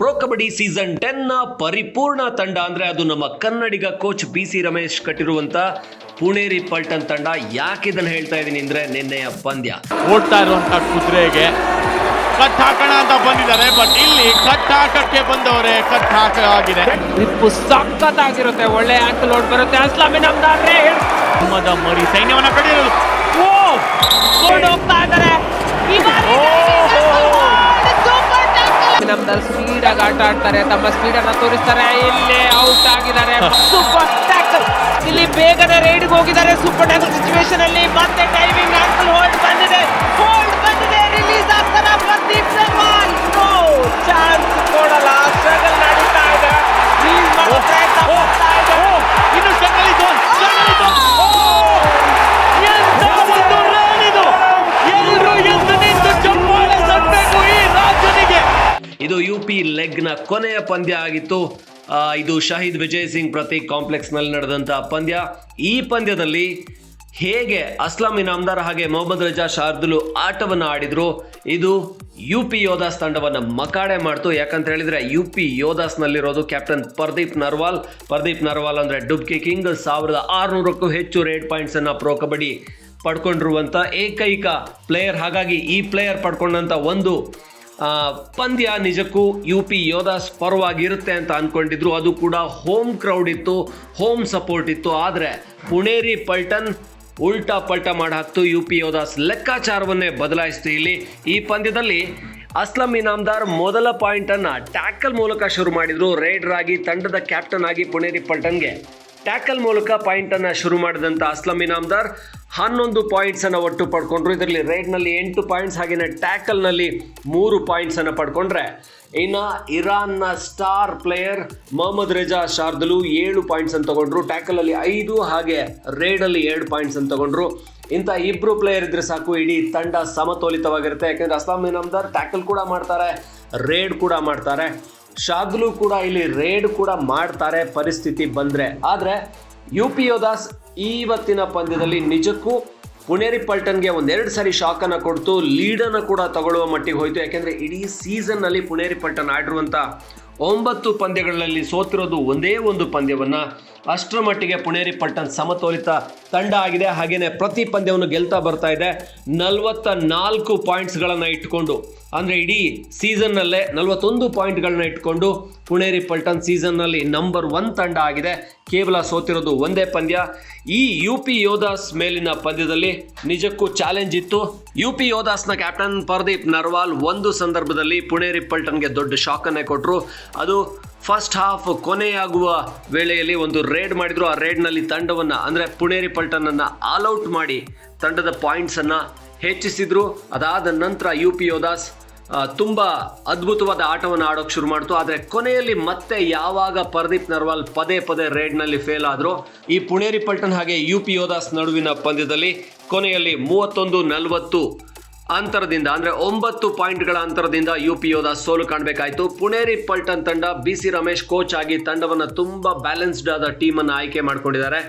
Pro kabaddi season ಟೆನ್ನ ಪರಿಪೂರ್ಣ ತಂಡ ಅಂದ್ರೆ ಅದು ನಮ್ಮ ಕನ್ನಡಿಗ ಕೋಚ್ ಬಿ ಸಿ ರಮೇಶ್ ಕಟ್ಟಿರುವಂತ ಪುಣೇರಿ ಪಲ್ಟನ್ ತಂಡ. ಯಾಕೆ ಇದನ್ನ ಹೇಳ್ತಾ ಇದ್ದೀನಿ ಅಂದ್ರೆ ನಿನ್ನೆಯ ಪಂದ್ಯ. ಓಡ್ತಾ ಇರುವಂತ ಕುದುರೆಗೆ ಕಟ್ ಹಾಕೋಣ ಅಂತ ಬಂದಿದ್ದಾರೆ ಬಟ್ ಇಲ್ಲಿ ಕಟ್ ಹಾಕಕ್ಕೆ ಬಂದವರೇ ಕಟ್ ಹಾಕಲಾಗಿದೆ ಸಖತ್ ಆಗಿರುತ್ತೆ ಒಳ್ಳೆ ಆಂಕಲ್ ಓಡ್ ಬರುತ್ತೆ. ಅಸ್ಲಾಮಿ ನಮ್ದಾದ್ರೆ. ಮರಿ ಸೈನ್ಯವನ್ನ ಕಡಿಯೋದು ಓ ಓಡ್ ಹೋಗ್ತಾ ಇದ್ದಾರೆ. ಸ್ಪೀಡ್ ಆಗಿ ಆಟ ಆಡ್ತಾರೆ ತಮ್ಮ ಸ್ಪೀಡ್ ಅನ್ನ ತೋರಿಸ್ತಾರೆ. ಇಲ್ಲಿ ಔಟ್ ಆಗಿದ್ದಾರೆ. ಸೂಪರ್ ಟ್ಯಾಕಲ್ ಇಲ್ಲಿ ಬೇಗನೆ ರೈಡ್ಗೆ ಹೋಗಿದ್ದಾರೆ. ಸೂಪರ್ ಟ್ಯಾಕಲ್ ಸಿಚುವೇಶನ್ ಅಲ್ಲಿ ಮತ್ತೆ ಟೈಮಿಂಗ್ ಆಂಕಲ್ ಇದು ಯು ಪಿ ಲೆಗ್ನ ಕೊನೆಯ ಪಂದ್ಯ ಆಗಿತ್ತು. ಇದು ಶಹೀದ್ ವಿಜಯ್ ಸಿಂಗ್ ಪ್ರತೀಕ್ ಕಾಂಪ್ಲೆಕ್ಸ್ನಲ್ಲಿ ನಡೆದಂತಹ ಪಂದ್ಯ. ಈ ಪಂದ್ಯದಲ್ಲಿ ಹೇಗೆ ಅಸ್ಲಾಂ ಇನಾಮ್ದಾರ್ ಹಾಗೆ ಮೊಹಮ್ಮದ್ ರಜಾ ಶಾರ್ದುಲು ಆಟವನ್ನು ಆಡಿದ್ರು, ಇದು ಯು ಪಿ ಯೋಧಾಸ್ ತಂಡವನ್ನು ಮಕಾಡೆ ಮಾಡ್ತು. ಯಾಕಂತ ಹೇಳಿದ್ರೆ ಯು ಪಿ ಯೋಧಾಸ್ನಲ್ಲಿರೋದು ಕ್ಯಾಪ್ಟನ್ ಪರ್ದೀಪ್ ನರ್ವಾಲ್. ಪರ್ದೀಪ್ ನರ್ವಾಲ್ ಅಂದ್ರೆ ಡುಬ್ಕಿ ಕಿಂಗ್ ಸಾವಿರದ ಆರುನೂರಕ್ಕೂ ಹೆಚ್ಚು ರೇಡ್ ಪಾಯಿಂಟ್ಸ್ ಅನ್ನ ಪ್ರೋ ಕಬಡ್ಡಿ ಪಡ್ಕೊಂಡಿರುವಂಥ ಏಕೈಕ ಪ್ಲೇಯರ್. ಹಾಗಾಗಿ ಈ ಪ್ಲೇಯರ್ ಪಡ್ಕೊಂಡಂಥ ಒಂದು ಪಂದ್ಯ ನಿಜಕ್ಕೂ ಯು ಪಿ ಯೋಧಾಸ್ ಪರವಾಗಿರುತ್ತೆ ಅಂತ ಅಂದ್ಕೊಂಡಿದ್ರು ಅದು ಕೂಡ ಹೋಮ್ ಕ್ರೌಡ್ ಇತ್ತು ಹೋಮ್ ಸಪೋರ್ಟ್ ಇತ್ತು. ಆದರೆ ಪುಣೇರಿ ಪಲ್ಟನ್ ಉಲ್ಟಾ ಪಲ್ಟ ಮಾಡಿ ಹಾಕ್ತು ಯು ಪಿ ಯೋಧಾಸ್ ಲೆಕ್ಕಾಚಾರವನ್ನೇ ಬದಲಾಯಿಸ್ತು ಇಲ್ಲಿ. ಈ ಪಂದ್ಯದಲ್ಲಿ ಅಸ್ಲಂ ಇನಾಮ್ದಾರ್ ಮೊದಲ ಪಾಯಿಂಟನ್ನು ಟ್ಯಾಕಲ್ ಮೂಲಕ ಶುರು ಮಾಡಿದರು. ರೈಡರ್ ಆಗಿ ತಂಡದ ಕ್ಯಾಪ್ಟನ್ ಆಗಿ ಪುಣೇರಿ ಪಲ್ಟನ್ಗೆ ಟ್ಯಾಕಲ್ ಮೂಲಕ ಪಾಯಿಂಟ್ ಅನ್ನ ಶುರು ಮಾಡಿದಂತ ಅಸ್ಲಂ ಇನಾಮ್ದಾರ್ ಹನ್ನೊಂದು ಪಾಯಿಂಟ್ಸ್ ಅನ್ನ ಒಟ್ಟು ಪಡ್ಕೊಂಡ್ರು. ಇದರಲ್ಲಿ ರೈಡ್ನಲ್ಲಿ ಎಂಟು ಪಾಯಿಂಟ್ಸ್ ಹಾಗೆಯೇ ಟ್ಯಾಕಲ್ನಲ್ಲಿ ಮೂರು ಪಾಯಿಂಟ್ಸ್ ಅನ್ನ ಪಡ್ಕೊಂಡ್ರೆ. ಇನ್ನ ಇರಾನ್ನ ಸ್ಟಾರ್ ಪ್ಲೇಯರ್ ಮೊಹಮ್ಮದ್ ರೆಜಾ ಶಾರ್ದಲು ಏಳು ಪಾಯಿಂಟ್ಸ್ ಅನ್ನು ತಗೊಂಡ್ರು. ಟ್ಯಾಕಲ್ ಅಲ್ಲಿ ಐದು, ಹಾಗೆ ರೈಡ್ ಅಲ್ಲಿ ಎರಡು ಪಾಯಿಂಟ್ಸ್ ಅನ್ನು ತಗೊಂಡ್ರು. ಇಂಥ ಇಬ್ಬರು ಪ್ಲೇಯರ್ ಇದ್ರೆ ಸಾಕು, ಇಡೀ ತಂಡ ಸಮತೋಲಿತವಾಗಿರುತ್ತೆ. ಯಾಕಂದ್ರೆ ಅಸ್ಲಾಂ ಇನಾಮ್ದಾರ್ ಟ್ಯಾಕಲ್ ಕೂಡ ಮಾಡ್ತಾರೆ ರೇಡ್ ಕೂಡ ಮಾಡ್ತಾರೆ. ಶಾದ್ಲು ಕೂಡ ಇಲ್ಲಿ ರೇಡ್ ಕೂಡ ಮಾಡ್ತಾರೆ ಪರಿಸ್ಥಿತಿ ಬಂದ್ರೆ. ಆದರೆ ಯು ಪಿ ಯೋದಾಸ್ ಇವತ್ತಿನ ಪಂದ್ಯದಲ್ಲಿ ನಿಜಕ್ಕೂ ಪುಣೇರಿ ಪಲ್ಟನ್ಗೆ ಒಂದೆರಡು ಸಾರಿ ಶಾಕ್ ಅನ್ನ ಕೊಡ್ತು ಲೀಡನ್ನು ಕೂಡ ತಗೊಳ್ಳುವ ಮಟ್ಟಿಗೆ ಹೋಯ್ತು. ಯಾಕೆಂದರೆ ಇಡೀ ಸೀಸನ್ನಲ್ಲಿ ಪುಣೇರಿ ಪಲ್ಟನ್ ಆಡಿರುವಂತ ಒಂಬತ್ತು ಪಂದ್ಯಗಳಲ್ಲಿ ಸೋತಿರೋದು ಒಂದೇ ಒಂದು ಪಂದ್ಯವನ್ನು ಅಷ್ಟರ ಮಟ್ಟಿಗೆ ಪುಣೇರಿ ಪಲ್ಟನ್ ಸಮತೋಲಿತ ತಂಡ ಆಗಿದೆ. ಹಾಗೆಯೇ ಪ್ರತಿ ಪಂದ್ಯವನ್ನು ಗೆಲ್ತಾ ಬರ್ತಾ ಇದೆ. ನಲವತ್ತ ನಾಲ್ಕು ಪಾಯಿಂಟ್ಸ್ಗಳನ್ನು ಇಟ್ಕೊಂಡು, ಅಂದರೆ ಇಡೀ ಸೀಸನ್ನಲ್ಲೇ ನಲವತ್ತೊಂದು ಪಾಯಿಂಟ್ಗಳನ್ನ ಇಟ್ಕೊಂಡು ಪುಣೇರಿ ಪಲ್ಟನ್ ಸೀಸನ್ನಲ್ಲಿ ನಂಬರ್ ಒನ್ ತಂಡ ಆಗಿದೆ. ಕೇವಲ ಸೋತಿರೋದು ಒಂದೇ ಪಂದ್ಯ. ಈ ಯು ಪಿ ಯೋಧಾಸ್ ಮೇಲಿನ ಪಂದ್ಯದಲ್ಲಿ ನಿಜಕ್ಕೂ ಚಾಲೆಂಜ್ ಇತ್ತು. ಯು ಪಿ ಯೋಧಾಸ್ನ ಕ್ಯಾಪ್ಟನ್ ಪರ್ದೀಪ್ ನರ್ವಾಲ್ ಒಂದು ಸಂದರ್ಭದಲ್ಲಿ ಪುಣೇರಿ ಪಲ್ಟನ್ಗೆ ದೊಡ್ಡ ಶಾಕನ್ನೇ ಕೊಟ್ಟರು ಅದು ಫಸ್ಟ್ ಹಾಫ್ ಕೊನೆಯಾಗುವ ವೇಳೆಯಲ್ಲಿ ಒಂದು ರೇಡ್ ಮಾಡಿದ್ರು. ಆ ರೇಡ್ನಲ್ಲಿ ತಂಡವನ್ನು, ಅಂದರೆ ಪುಣೇರಿ ಪಲ್ಟನನ್ನು ಆಲ್ಔಟ್ ಮಾಡಿ ತಂಡದ ಪಾಯಿಂಟ್ಸನ್ನು ಹೆಚ್ಚಿಸಿದ್ರು. ಅದಾದ ನಂತರ ಯು ಪಿ ಯೋದಾಸ್ ತುಂಬ ಅದ್ಭುತವಾದ ಆಟವನ್ನು ಆಡೋಕೆ ಶುರು ಮಾಡ್ತು. ಆದರೆ ಕೊನೆಯಲ್ಲಿ ಮತ್ತೆ ಯಾವಾಗ ಪರದೀಪ್ ನರ್ವಾಲ್ ಪದೇ ಪದೇ ರೇಡ್ನಲ್ಲಿ ಫೇಲ್ ಆದರೂ, ಈ ಪುಣೇರಿ ಪಲ್ಟನ್ ಹಾಗೆ ಯು ಪಿ ಯೋದಾಸ್ ನಡುವಿನ ಪಂದ್ಯದಲ್ಲಿ ಕೊನೆಯಲ್ಲಿ ಮೂವತ್ತೊಂದು ನಲವತ್ತು ಅಂತರದಿಂದ, ಅಂದ್ರೆ ಒಂಬತ್ತು ಪಾಯಿಂಟ್ಗಳ ಅಂತರದಿಂದ ಯು ಪಿ ಯೋದ ಸೋಲು ಕಾಣಬೇಕಾಯಿತು. ಪುಣೇರಿ ಪಲ್ಟನ್ ತಂಡ ಬಿ ಸಿ ರಮೇಶ್ ಕೋಚ್ ಆಗಿ ತಂಡವನ್ನು ತುಂಬಾ ಬ್ಯಾಲೆನ್ಸ್ಡ್ ಆದ ಟೀಮ್ ಅನ್ನು ಆಯ್ಕೆ ಮಾಡ್ಕೊಂಡಿದ್ದಾರೆ.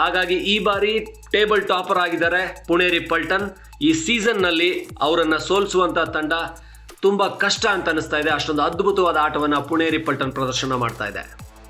ಹಾಗಾಗಿ ಈ ಬಾರಿ ಟೇಬಲ್ ಟಾಪರ್ ಆಗಿದ್ದಾರೆ ಪುಣೇರಿ ಪಲ್ಟನ್. ಈ ಸೀಸನ್ನಲ್ಲಿ ಅವರನ್ನ ಸೋಲಿಸುವಂತ ತಂಡ ತುಂಬಾ ಕಷ್ಟ ಅಂತ ಅನಿಸ್ತಾ ಇದೆ. ಅಷ್ಟೊಂದು ಅದ್ಭುತವಾದ ಆಟವನ್ನ ಪುಣೇರಿ ಪಲ್ಟನ್ ಪ್ರದರ್ಶನ ಮಾಡ್ತಾ ಇದೆ.